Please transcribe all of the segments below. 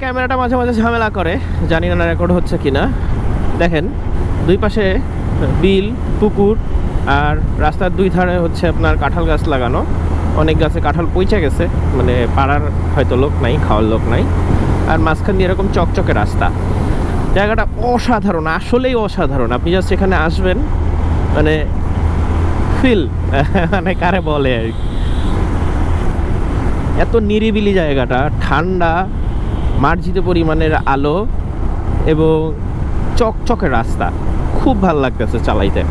ক্যামেরাটা মাঝে মাঝে ঝামেলা করে, জানি না রেকর্ড হচ্ছে কিনা। দেখেন, দুই পাশে বিল, পুকুর, আর রাস্তার দুই ধারে হচ্ছে আপনার কাঁঠাল গাছ লাগানো। অনেক গাছে কাঁঠাল পৌঁছে গেছে মানে পাড়ার হয়তো লোক নাই, খাওয়ার লোক নাই। আর মাঝখান দিয়ে এরকম চকচকে রাস্তা। জায়গাটা অসাধারণ, আসলেই অসাধারণ। আপনি জাস্ট এখানে আসবেন মানে ফিল মানে কারে বলে আর কি। এত নিরিবিলি জায়গাটা, ঠান্ডা মার্জিত পরিমাণের আলো এবং চকচকে রাস্তা। খুব ভালো লাগতেছে চালাইতে।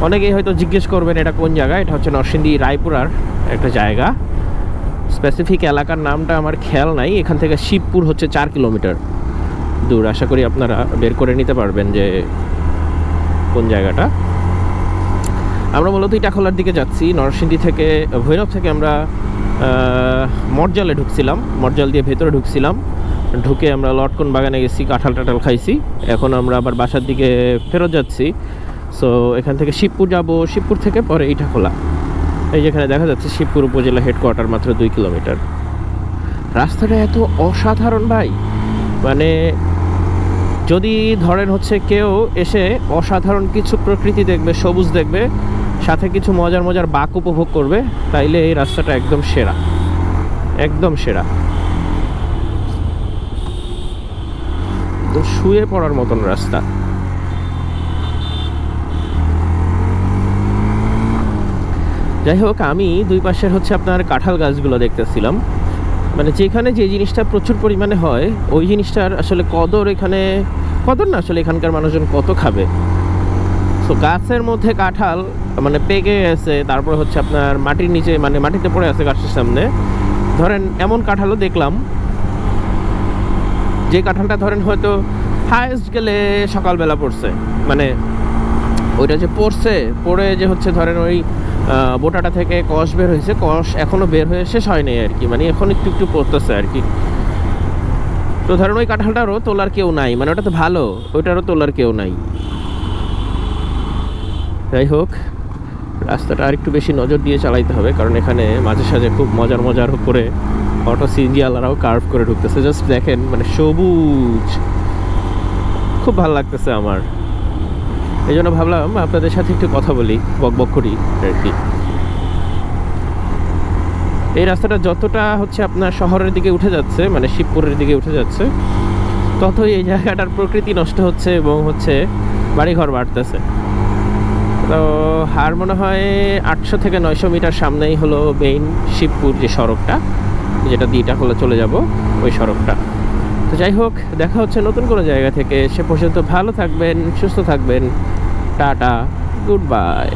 অনেকেই হয়তো জিজ্ঞেস করবেন, এটা কোন জায়গা? এটা হচ্ছে নরসিংদী রায়পুরার একটা জায়গা। স্পেসিফিক এলাকার নামটা আমার খেয়াল নাই। এখান থেকে শিবপুর হচ্ছে চার কিলোমিটার দূর। আশা করি আপনারা বের করে নিতে পারবেন যে কোন জায়গাটা। আমরা মূলত ইটাখোলার দিকে যাচ্ছি। নরসিংদী থেকে, ভৈরব থেকে আমরা মরজালে ঢুকছিলাম, মরজাল দিয়ে ভেতরে ঢুকছিলাম। ঢুকে আমরা লটকন বাগানে গেছি, কাঁঠাল টাঠাল খাইছি। এখন আমরা আবার বাসার দিকে ফেরত যাচ্ছি। সো এখান থেকে শিবপুর যাব। শিবপুর থেকে পরে এইটা খোলা। এই যেখানে দেখা যাচ্ছে শিবপুর উপজেলা হেডকোয়ার্টার মাত্র দুই কিলোমিটার। রাস্তাটা এত অসাধারণ ভাই। মানে যদি ধরেন হচ্ছে কেউ এসে অসাধারণ কিছু প্রকৃতি দেখবে, সবুজ দেখবে, সাথে কিছু মজার মজার বাক উপভোগ করবে, তাইলে এই রাস্তাটা একদম সেরা। একদম সেরা। শুয়ে পড়ার মতন রাস্তা। যাই হোক, আমি দুই পাশের হচ্ছে আপনার কাঁঠাল গাছগুলো দেখতেছিলাম। মানে যেখানে যে জিনিসটা প্রচুর পরিমাণে হয়, ওই জিনিসটার আসলে কদর এখানে, কদর না, আসলে এখানকার মানুষজন কত খাবে? তো গাছের মধ্যে কাঁঠাল মানে পেকে গেছে, তারপর হচ্ছে আপনার মাটির নিচে মানে মাটিতে পড়ে আছে গাছের সামনে। ধরেন এমন কাঁঠালও দেখলাম, যে কাঁঠালটা ধরেন হয়তো হায়েস্ট গেলে সকালবেলা পড়ছে। মানে ওইটা যে পড়ছে, পড়ে যে হচ্ছে ধরেন ওই বোটাটা থেকে কষ বের হয়েছে, কষ এখনও বের হয়ে শেষ হয়নি আর কি মানে এখন একটু একটু পড়তেছে আর কি। তো ধরেন ওই কাঁঠালটারও তোলার কেউ নাই মানে ওটা তো ভালো, ওইটারও তোলার কেউ নাই। যাই হোক। রাস্তাটা আর একটু বেশি নজর দিয়ে চালাইতে হবে, কারণ এখানে মাঝে সাঝে খুব মজার মজার করে অটো সিনজিয়ালারাও কার্ভ করে ঢুকতেছে। জাস্ট দেখেন মানে সবুজ। খুব ভালো লাগতেছে আমার। এই জন্য ভাবলাম আপনাদের সাথে একটু কথা বলি, বক বক করি আর কি। এই রাস্তাটা যতটা হচ্ছে আপনার শহরের দিকে উঠে যাচ্ছে মানে শিবপুরের দিকে উঠে যাচ্ছে, ততই এই জায়গাটার প্রকৃতি নষ্ট হচ্ছে এবং হচ্ছে বাড়িঘর বাড়তেছে। তো আর মনে হয় আটশো থেকে নয়শো মিটার সামনেই হলো মেইন শিবপুর যে সড়কটা, যেটা দিয়েটা হলে চলে যাব ওই সড়কটা। তো যাই হোক, দেখা হচ্ছে নতুন কোনো জায়গা থেকে। সে পর্যন্ত ভালো থাকবেন, সুস্থ থাকবেন। Ta-ta, good bye.